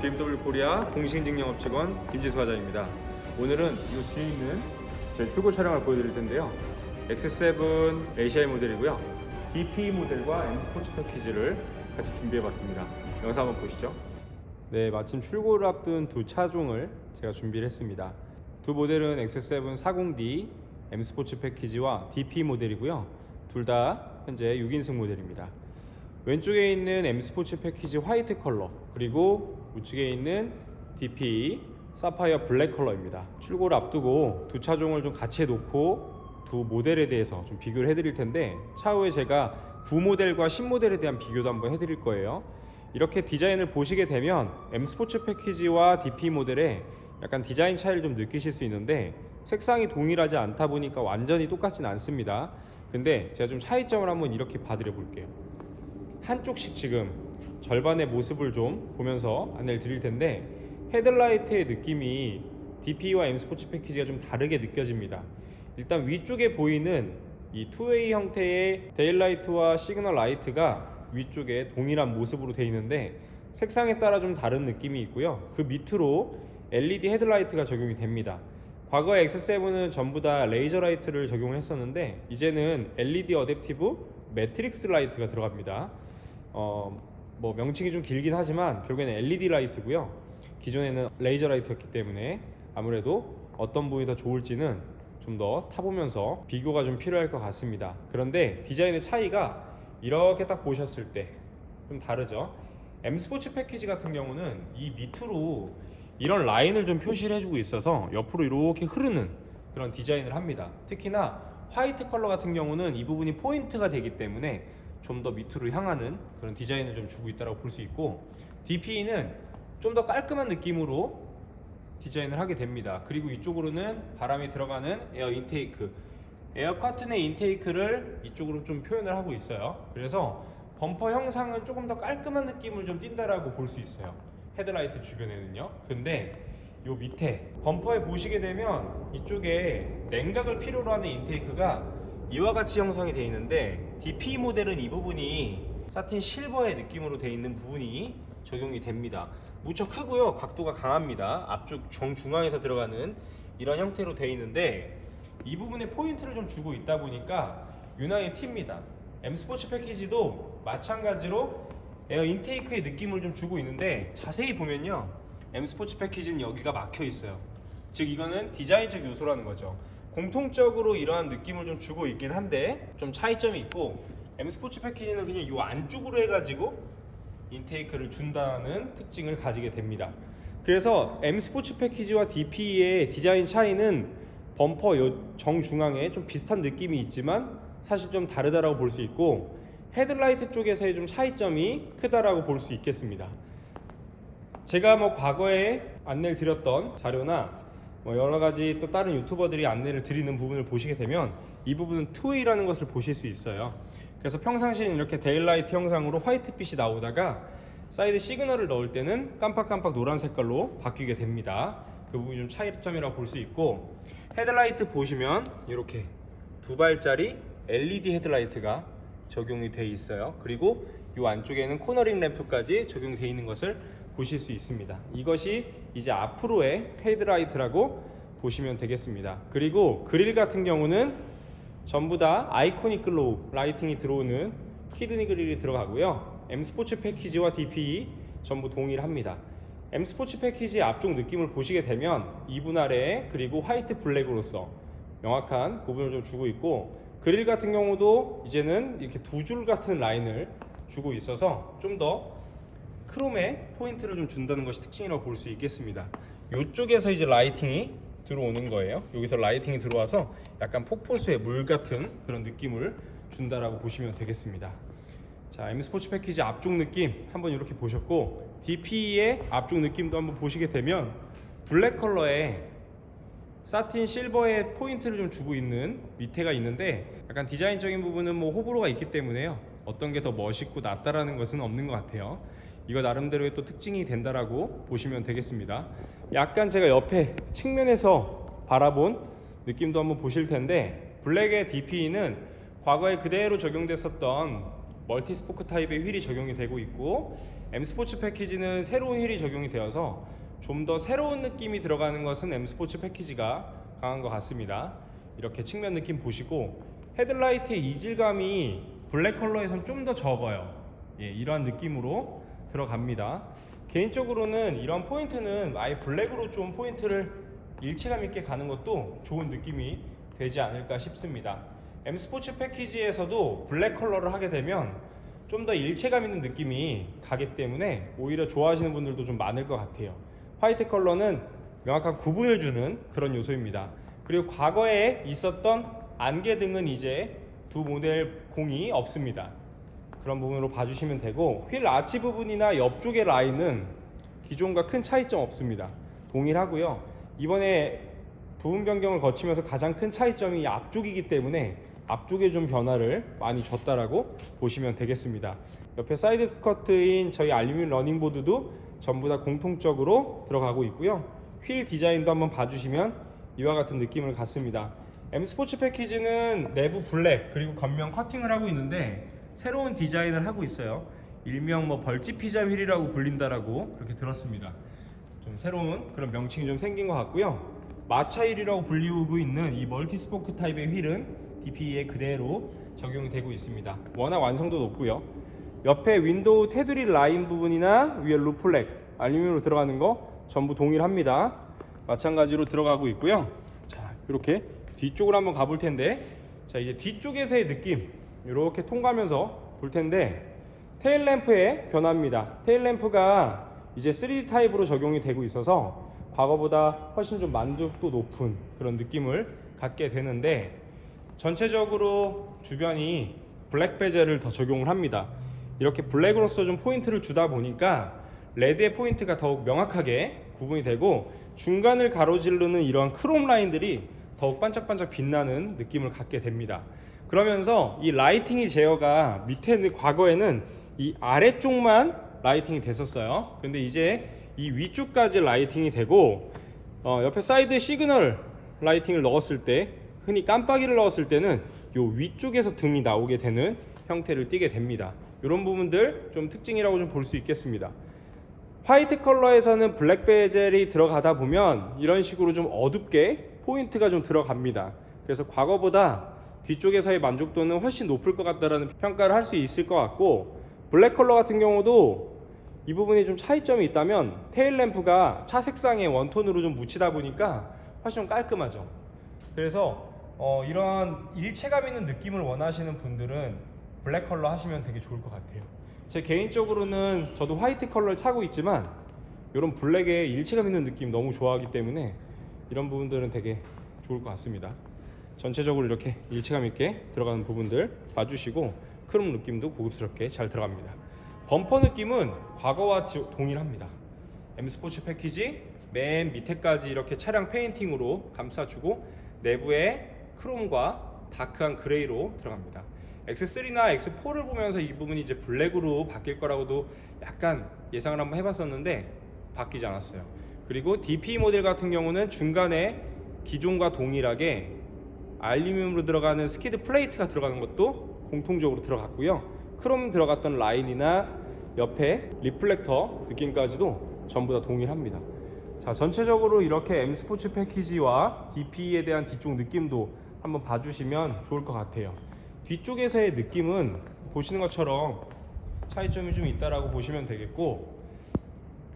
BMW 코리아 공식인증 영업직원 김지수 과장입니다. 오늘은 이 뒤에 있는 제 출고 차량을 보여드릴 텐데요. X7 ACI 모델이고요. DP 모델과 M 스포츠 패키지를 같이 준비해봤습니다. 영상 한번 보시죠. 네, 마침 출고를 앞둔 두 차종을 제가 준비를 했습니다. 두 모델은 X7 40D M 스포츠 패키지와 DP 모델이고요. 둘 다 현재 6인승 모델입니다. 왼쪽에 있는 M 스포츠 패키지 화이트 컬러 그리고 우측에 있는 DP 사파이어 블랙 컬러입니다. 출고를 앞두고 두 차종을 좀 같이 해놓고 두 모델에 대해서 좀 비교를 해드릴 텐데 차후에 제가 구 모델과 신 모델에 대한 비교도 한번 해드릴 거예요. 이렇게 디자인을 보시게 되면 M 스포츠 패키지와 DP 모델에 약간 디자인 차이를 좀 느끼실 수 있는데 색상이 동일하지 않다 보니까 완전히 똑같진 않습니다. 근데 제가 좀 차이점을 한번 이렇게 봐드려 볼게요. 한쪽씩 지금 절반의 모습을 좀 보면서 안내를 드릴 텐데 헤드라이트의 느낌이 DP와 M 스포츠 패키지가 좀 다르게 느껴집니다. 일단 위쪽에 보이는 이 투웨이 형태의 데일라이트와 시그널 라이트가 위쪽에 동일한 모습으로 되어 있는데 색상에 따라 좀 다른 느낌이 있고요. 그 밑으로 LED 헤드라이트가 적용이 됩니다. 과거에 X7은 전부 다 레이저 라이트를 적용했었는데 이제는 LED 어댑티브 매트릭스 라이트가 들어갑니다. 어, 뭐 명칭이 좀 길긴 하지만 결국에는 LED 라이트고요. 기존에는 레이저 라이트였기 때문에 아무래도 어떤 부분이 더 좋을지는 좀 더 타보면서 비교가 좀 필요할 것 같습니다. 그런데 디자인의 차이가 이렇게 딱 보셨을 때 좀 다르죠. M 스포츠 패키지 같은 경우는 이 밑으로 이런 라인을 좀 표시를 해주고 있어서 옆으로 이렇게 흐르는 그런 디자인을 합니다. 특히나 화이트 컬러 같은 경우는 이 부분이 포인트가 되기 때문에 좀 더 밑으로 향하는 그런 디자인을 좀 주고 있다고 볼 수 있고 DP는 좀 더 깔끔한 느낌으로 디자인을 하게 됩니다. 그리고 이쪽으로는 바람이 들어가는 에어 인테이크, 에어 커튼의 인테이크를 이쪽으로 좀 표현을 하고 있어요. 그래서 범퍼 형상은 조금 더 깔끔한 느낌을 좀 띈다라고 볼 수 있어요. 헤드라이트 주변에는요. 근데 요 밑에 범퍼에 보시게 되면 이쪽에 냉각을 필요로 하는 인테이크가 이와 같이 형성이 되어 있는데 DP 모델은 이 부분이 사틴 실버의 느낌으로 되어 있는 부분이 적용이 됩니다. 무척 크고요. 각도가 강합니다. 앞쪽 정중앙에서 들어가는 이런 형태로 되어 있는데 이 부분에 포인트를 좀 주고 있다 보니까 유난히 튑니다. M 스포츠 패키지도 마찬가지로 에어 인테이크의 느낌을 좀 주고 있는데 자세히 보면요. M 스포츠 패키지는 여기가 막혀 있어요. 즉 이거는 디자인적 요소라는 거죠. 공통적으로 이러한 느낌을 좀 주고 있긴 한데 좀 차이점이 있고 M 스포츠 패키지는 그냥 이 안쪽으로 해가지고 인테이크를 준다는 특징을 가지게 됩니다. 그래서 M 스포츠 패키지와 DP의 디자인 차이는 범퍼 요 정중앙에 좀 비슷한 느낌이 있지만 사실 좀 다르다라고 볼 수 있고 헤드라이트 쪽에서의 좀 차이점이 크다라고 볼 수 있겠습니다. 제가 뭐 과거에 안내를 드렸던 자료나 뭐 여러 가지 또 다른 유튜버들이 안내를 드리는 부분을 보시게 되면 이 부분은 투웨이라는 것을 보실 수 있어요. 그래서 평상시에는 이렇게 데일라이트 형상으로 화이트빛이 나오다가 사이드 시그널을 넣을 때는 깜빡깜빡 노란 색깔로 바뀌게 됩니다. 그 부분이 좀 차이점이라고 볼 수 있고 헤드라이트 보시면 이렇게 두 발짜리 LED 헤드라이트가 적용이 돼 있어요. 그리고 이 안쪽에는 코너링 램프까지 적용이 돼 있는 것을 보실 수 있습니다. 이것이 이제 앞으로의 헤드라이트라고 보시면 되겠습니다. 그리고 그릴 같은 경우는 전부 다 아이코닉 글로우 라이팅이 들어오는 키드니 그릴이 들어가고요. M 스포츠 패키지와 DP 전부 동일합니다. M 스포츠 패키지 앞쪽 느낌을 보시게 되면 2분 아래 그리고 화이트 블랙으로서 명확한 구분을 좀 주고 있고 그릴 같은 경우도 이제는 이렇게 두 줄 같은 라인을 주고 있어서 좀더 크롬에 포인트를 좀 준다는 것이 특징이라고 볼 수 있겠습니다. 이쪽에서 이제 라이팅이 들어오는 거예요. 여기서 라이팅이 들어와서 약간 폭포수의 물 같은 그런 느낌을 준다라고 보시면 되겠습니다. 자, M 스포츠 패키지 앞쪽 느낌 한번 이렇게 보셨고 DP의 앞쪽 느낌도 한번 보시게 되면 블랙 컬러의 사틴 실버에 포인트를 좀 주고 있는 밑에가 있는데 약간 디자인적인 부분은 뭐 호불호가 있기 때문에요. 어떤 게 더 멋있고 낫다라는 것은 없는 것 같아요. 이거 나름대로의 또 특징이 된다라고 보시면 되겠습니다. 약간 제가 옆에 측면에서 바라본 느낌도 한번 보실 텐데 블랙의 DP는 과거에 그대로 적용됐었던 멀티 스포크 타입의 휠이 적용이 되고 있고 M 스포츠 패키지는 새로운 휠이 적용이 되어서 좀 더 새로운 느낌이 들어가는 것은 M 스포츠 패키지가 강한 것 같습니다. 이렇게 측면 느낌 보시고 헤드라이트의 이질감이 블랙 컬러에선 좀 더 적어요. 예, 이러한 느낌으로 들어갑니다. 개인적으로는 이런 포인트는 아예 블랙으로 좀 포인트를 일체감 있게 가는 것도 좋은 느낌이 되지 않을까 싶습니다. M 스포츠 패키지에서도 블랙 컬러를 하게 되면 좀 더 일체감 있는 느낌이 가기 때문에 오히려 좋아하시는 분들도 좀 많을 것 같아요. 화이트 컬러는 명확한 구분을 주는 그런 요소입니다. 그리고 과거에 있었던 안개 등은 이제 두 모델 공이 없습니다. 그런 부분으로 봐주시면 되고 휠 아치 부분이나 옆쪽의 라인은 기존과 큰 차이점 없습니다. 동일하고요. 이번에 부분 변경을 거치면서 가장 큰 차이점이 이 앞쪽이기 때문에 앞쪽에 좀 변화를 많이 줬다라고 보시면 되겠습니다. 옆에 사이드 스커트인 저희 알루미늄 러닝보드도 전부 다 공통적으로 들어가고 있고요. 휠 디자인도 한번 봐주시면 이와 같은 느낌을 갖습니다. M 스포츠 패키지는 내부 블랙 그리고 겉면 커팅을 하고 있는데 새로운 디자인을 하고 있어요. 일명 뭐 벌집 피자 휠이라고 불린다라고 그렇게 들었습니다. 좀 새로운 그런 명칭이 좀 생긴 것 같고요. 마차 휠이라고 불리우고 있는 이 멀티 스포크 타입의 휠은 DPE에 그대로 적용이 되고 있습니다. 워낙 완성도 높고요. 옆에 윈도우 테두리 라인 부분이나 위에 루플렉 알루미늄으로 들어가는 거 전부 동일합니다. 마찬가지로 들어가고 있고요. 자, 이렇게 뒤쪽으로 한번 가볼 텐데, 자 이제 뒤쪽에서의 느낌 이렇게 통과하면서 볼 텐데 테일 램프의 변화입니다. 테일 램프가 이제 3D 타입으로 적용이 되고 있어서 과거보다 훨씬 좀 만족도 높은 그런 느낌을 갖게 되는데 전체적으로 주변이 블랙 베젤을 더 적용을 합니다. 이렇게 블랙으로서 좀 포인트를 주다 보니까 레드의 포인트가 더욱 명확하게 구분이 되고 중간을 가로지르는 이러한 크롬 라인들이 더욱 반짝반짝 빛나는 느낌을 갖게 됩니다. 그러면서 이 라이팅이 제어가 밑에 과거에는 이 아래쪽만 라이팅이 됐었어요. 근데 이제 이 위쪽까지 라이팅이 되고 어, 옆에 사이드 시그널 라이팅을 넣었을 때 흔히 깜빡이를 넣었을 때는 요 위쪽에서 등이 나오게 되는 형태를 띠게 됩니다. 이런 부분들 좀 특징이라고 좀 볼 수 있겠습니다. 화이트 컬러에서는 블랙 베젤이 들어가다 보면 이런 식으로 좀 어둡게 포인트가 좀 들어갑니다. 그래서 과거보다 뒤쪽에서의 만족도는 훨씬 높을 것 같다라는 평가를 할 수 있을 것 같고 블랙 컬러 같은 경우도 이 부분이 좀 차이점이 있다면 테일 램프가 차 색상에 원톤으로 좀 묻히다 보니까 훨씬 좀 깔끔하죠. 그래서 어, 이런 일체감 있는 느낌을 원하시는 분들은 블랙 컬러 하시면 되게 좋을 것 같아요. 제 개인적으로는 저도 화이트 컬러를 차고 있지만 이런 블랙의 일체감 있는 느낌 너무 좋아하기 때문에 이런 부분들은 되게 좋을 것 같습니다. 전체적으로 이렇게 일체감 있게 들어가는 부분들 봐주시고 크롬 느낌도 고급스럽게 잘 들어갑니다. 범퍼 느낌은 과거와 지- 동일합니다. M 스포츠 패키지 맨 밑에까지 이렇게 차량 페인팅으로 감싸주고 내부에 크롬과 다크한 그레이로 들어갑니다. X3나 X4를 보면서 이 부분이 이제 블랙으로 바뀔 거라고도 약간 예상을 한번 해봤었는데 바뀌지 않았어요. 그리고 DP 모델 같은 경우는 중간에 기존과 동일하게 알루미늄으로 들어가는 스키드 플레이트가 들어가는 것도 공통적으로 들어갔고요. 크롬 들어갔던 라인이나 옆에 리플렉터 느낌까지도 전부 다 동일합니다. 자, 전체적으로 이렇게 M 스포츠 패키지와 DP에 대한 뒤쪽 느낌도 한번 봐주시면 좋을 것 같아요. 뒤쪽에서의 느낌은 보시는 것처럼 차이점이 좀 있다라고 보시면 되겠고,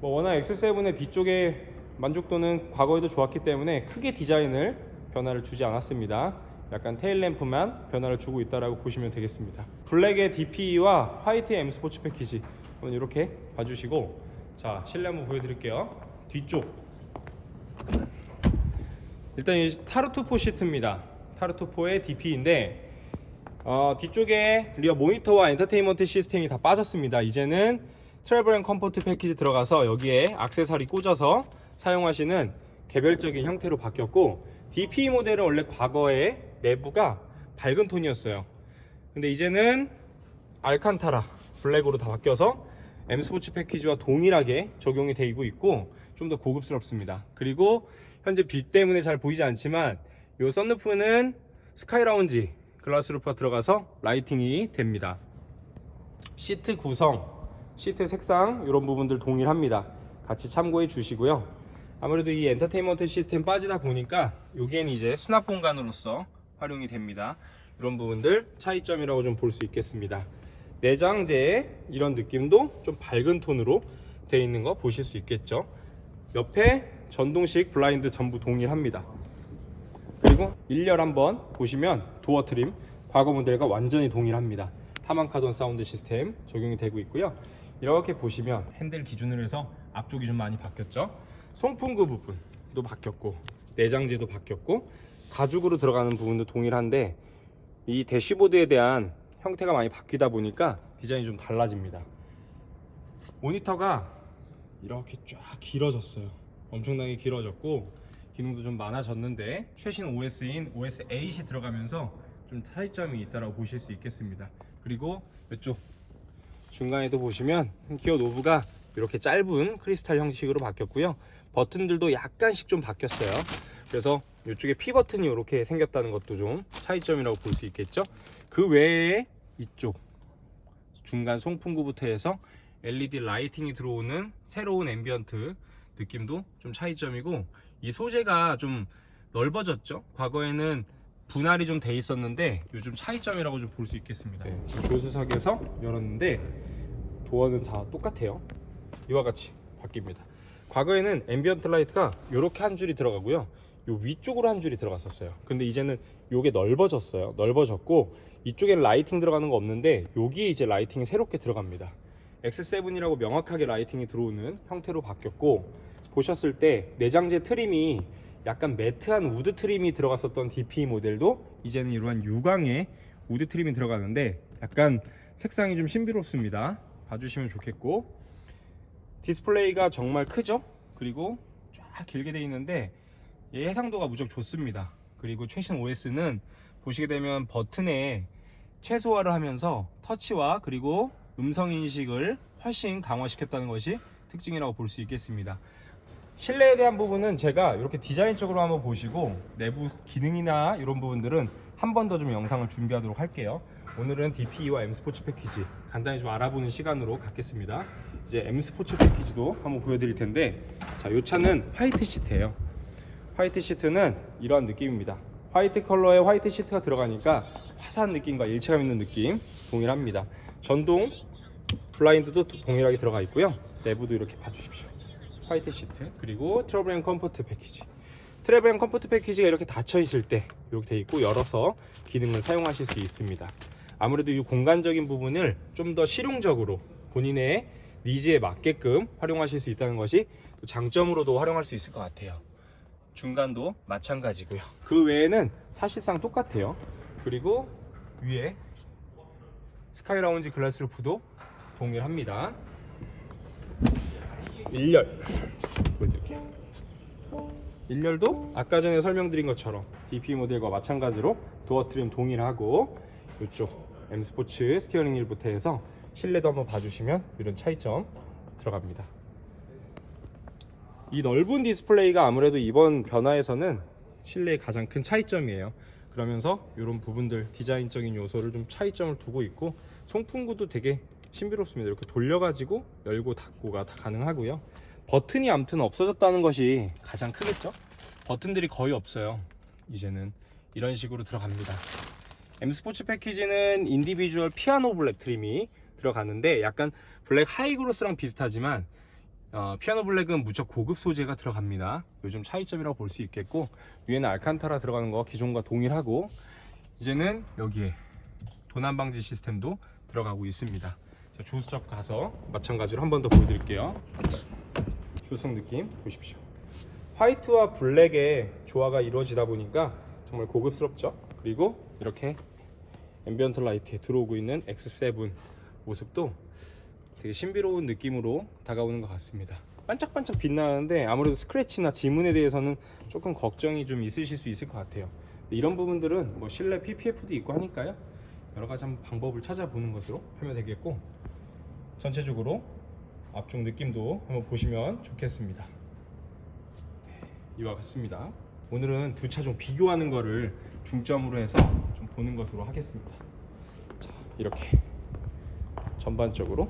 뭐 워낙 X7의 뒤쪽의 만족도는 과거에도 좋았기 때문에 크게 디자인을 변화를 주지 않았습니다. 약간 테일 램프만 변화를 주고 있다라고 보시면 되겠습니다. 블랙의 DP와 화이트의 M 스포츠 패키지 한번 이렇게 봐주시고 자 실내 한번 보여드릴게요. 뒤쪽 일단 이 타르투포 시트입니다. 타르투포의 DP인데 어, 뒤쪽에 리어 모니터와 엔터테인먼트 시스템이 다 빠졌습니다. 이제는 트래블 앤 컴포트 패키지 들어가서 여기에 액세서리 꽂아서 사용하시는 개별적인 형태로 바뀌었고 DP 모델은 원래 과거에 내부가 밝은 톤이었어요. 근데 이제는 알칸타라 블랙으로 다 바뀌어서 M 스포츠 패키지와 동일하게 적용이 되고 있고 좀 더 고급스럽습니다. 그리고 현재 빛 때문에 잘 보이지 않지만 이 썬루프는 스카이 라운지 글라스 루프가 들어가서 라이팅이 됩니다. 시트 구성, 시트 색상 이런 부분들 동일합니다. 같이 참고해 주시고요. 아무래도 이 엔터테인먼트 시스템 빠지다 보니까 여기엔 이제 수납 공간으로서 활용이 됩니다. 이런 부분들 차이점이라고 좀 볼 수 있겠습니다. 내장재 이런 느낌도 좀 밝은 톤으로 되어 있는 거 보실 수 있겠죠. 옆에 전동식 블라인드 전부 동일합니다. 그리고 1열 한번 보시면 도어 트림 과거 모델과 완전히 동일합니다. 하만카돈 사운드 시스템 적용이 되고 있고요. 이렇게 보시면 핸들 기준으로 해서 앞쪽이 좀 많이 바뀌었죠. 송풍구 부분도 바뀌었고 내장재도 바뀌었고 가죽으로 들어가는 부분도 동일한데 이 대시보드에 대한 형태가 많이 바뀌다 보니까 디자인이 좀 달라집니다. 모니터가 이렇게 쫙 길어졌어요. 엄청나게 길어졌고 기능도 좀 많아졌는데 최신 OS인 OS 8이 들어가면서 좀 차이점이 있다고 보실 수 있겠습니다. 그리고 이쪽 중간에도 보시면 기어 노브가 이렇게 짧은 크리스탈 형식으로 바뀌었고요. 버튼들도 약간씩 좀 바뀌었어요. 그래서 이쪽에 P 버튼이 이렇게 생겼다는 것도 좀 차이점이라고 볼 수 있겠죠. 그 외에 이쪽 중간 송풍구부터 해서 LED 라이팅이 들어오는 새로운 앰비언트 느낌도 좀 차이점이고 이 소재가 좀 넓어졌죠. 과거에는 분할이 좀 돼 있었는데 요즘 차이점이라고 좀 볼 수 있겠습니다. 네, 조수석에서 열었는데 도어는 다 똑같아요. 이와 같이 바뀝니다. 과거에는 앰비언트 라이트가 이렇게 한 줄이 들어가고요. 요 위쪽으로 한 줄이 들어갔었어요. 근데 이제는 요게 넓어졌어요. 넓어졌고 이쪽엔 라이팅 들어가는 거 없는데 여기에 이제 라이팅이 새롭게 들어갑니다. X7이라고 명확하게 라이팅이 들어오는 형태로 바뀌었고 보셨을 때 내장재 트림이 약간 매트한 우드 트림이 들어갔었던 DP 모델도 이제는 이러한 유광의 우드 트림이 들어가는데 약간 색상이 좀 신비롭습니다. 봐주시면 좋겠고 디스플레이가 정말 크죠? 그리고 쫙 길게 돼 있는데 얘 해상도가 무척 좋습니다. 그리고 최신 OS는 보시게 되면 버튼에 최소화를 하면서 터치와 그리고 음성 인식을 훨씬 강화시켰다는 것이 특징이라고 볼 수 있겠습니다. 실내에 대한 부분은 제가 이렇게 디자인적으로 한번 보시고 내부 기능이나 이런 부분들은 한 번 더 좀 영상을 준비하도록 할게요. 오늘은 DPE와 M 스포츠 패키지 간단히 좀 알아보는 시간으로 갖겠습니다. 이제 M 스포츠 패키지도 한번 보여드릴 텐데, 자, 이 차는 화이트 시트예요. 화이트 시트는 이러한 느낌입니다. 화이트 컬러에 화이트 시트가 들어가니까 화사한 느낌과 일체감 있는 느낌 동일합니다. 전동 블라인드도 동일하게 들어가 있고요. 내부도 이렇게 봐주십시오. 화이트 시트 그리고 트러블 앤 컴포트 패키지. 트러블 앤 컴포트 패키지가 이렇게 닫혀 있을 때 이렇게 돼 있고 열어서 기능을 사용하실 수 있습니다. 아무래도 이 공간적인 부분을 좀 더 실용적으로 본인의 니즈에 맞게끔 활용하실 수 있다는 것이 또 장점으로도 활용할 수 있을 것 같아요. 중간도 마찬가지고요. 그 외에는 사실상 똑같아요. 그리고 위에 스카이 라운지 글라스 루프도 동일합니다. 1열 보여드릴게요. 1열도 아까 전에 설명드린 것처럼 DP 모델과 마찬가지로 도어 트림 동일하고 이쪽 M 스포츠 스티어링 휠부터 해서 실내도 한번 봐주시면 이런 차이점 들어갑니다. 이 넓은 디스플레이가 아무래도 이번 변화에서는 실내의 가장 큰 차이점이에요. 그러면서 이런 부분들 디자인적인 요소를 좀 차이점을 두고 있고 송풍구도 되게 신비롭습니다. 이렇게 돌려가지고 열고 닫고가 다 가능하고요. 버튼이 아무튼 없어졌다는 것이 가장 크겠죠. 버튼들이 거의 없어요. 이제는 이런 식으로 들어갑니다. M 스포츠 패키지는 인디비주얼 피아노 블랙 트림이 들어가는데 약간 블랙 하이그로스랑 비슷하지만 어, 피아노 블랙은 무척 고급 소재가 들어갑니다. 요즘 차이점이라고 볼 수 있겠고 위에는 알칸타라 들어가는 거 기존과 동일하고 이제는 여기에 도난 방지 시스템도 들어가고 있습니다. 자, 조수석 가서 마찬가지로 한 번 더 보여드릴게요. 조수석 느낌 보십시오. 화이트와 블랙의 조화가 이루어지다 보니까 정말 고급스럽죠. 그리고 이렇게 앰비언트 라이트에 들어오고 있는 X7 모습도 되게 신비로운 느낌으로 다가오는 것 같습니다. 반짝반짝 빛나는데 아무래도 스크래치나 지문에 대해서는 조금 걱정이 좀 있으실 수 있을 것 같아요. 이런 부분들은 뭐 실내 PPF도 있고 하니까요. 여러 가지 방법을 찾아보는 것으로 하면 되겠고 전체적으로 앞쪽 느낌도 한번 보시면 좋겠습니다. 네, 이와 같습니다. 오늘은 두 차 좀 비교하는 거를 중점으로 해서 좀 보는 것으로 하겠습니다. 자, 이렇게 전반적으로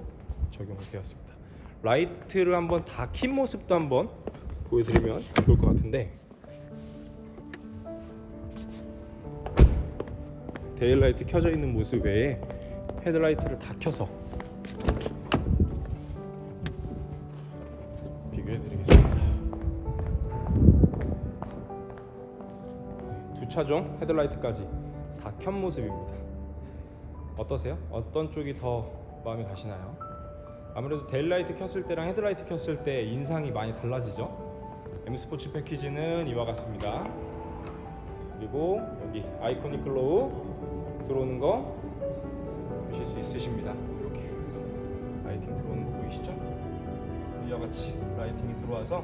적용이 되었습니다. 라이트를 한번 다 킨 모습도 한번 보여드리면 좋을 것 같은데 데일라이트 켜져 있는 모습 외에 헤드라이트를 다 켜서 비교해 드리겠습니다. 두 차종 헤드라이트까지 다 켠 모습입니다. 어떠세요? 어떤 쪽이 더 마음이 가시나요? 아무래도 데일라이트 켰을 때랑 헤드라이트 켰을 때 인상이 많이 달라지죠. M 스포츠 패키지는 이와 같습니다. 그리고 여기 아이코닉 글로우 들어오는 거 보실 수 있으십니다. 이렇게 라이팅 들어오는 거 보이시죠? 이와 같이 라이팅이 들어와서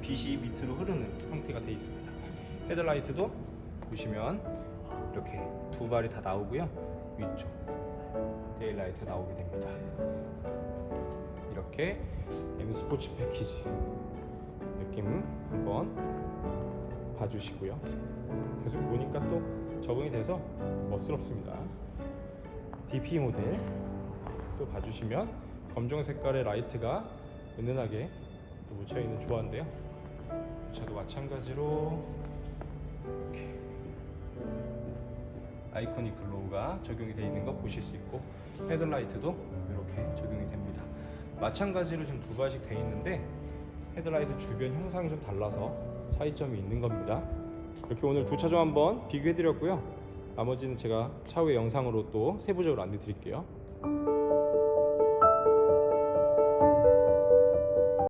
빛이 밑으로 흐르는 형태가 되어 있습니다. 헤드라이트도 보시면 이렇게 두 발이 다 나오고요. 위쪽 데일라이트 나오게 됩니다. 이렇게 M 스포츠 패키지 느낌 한번 봐주시고요. 계속 보니까 또 적응이 돼서 멋스럽습니다. DP 모델 또 봐주시면 검정 색깔의 라이트가 은은하게 또 묻혀 있는 조화인데요. 차도 마찬가지로 이렇게 아이코닉 글로우가 적용이 되어 있는 거 보실 수 있고 헤드라이트도 이렇게 적용이 됩니다. 마찬가지로 지금 두 발씩 되어 있는데 헤드라이트 주변 형상이 좀 달라서 차이점이 있는 겁니다. 이렇게 오늘 두 차종 한번 비교해 드렸고요. 나머지는 제가 차후의 영상으로 또 세부적으로 안내 드릴게요.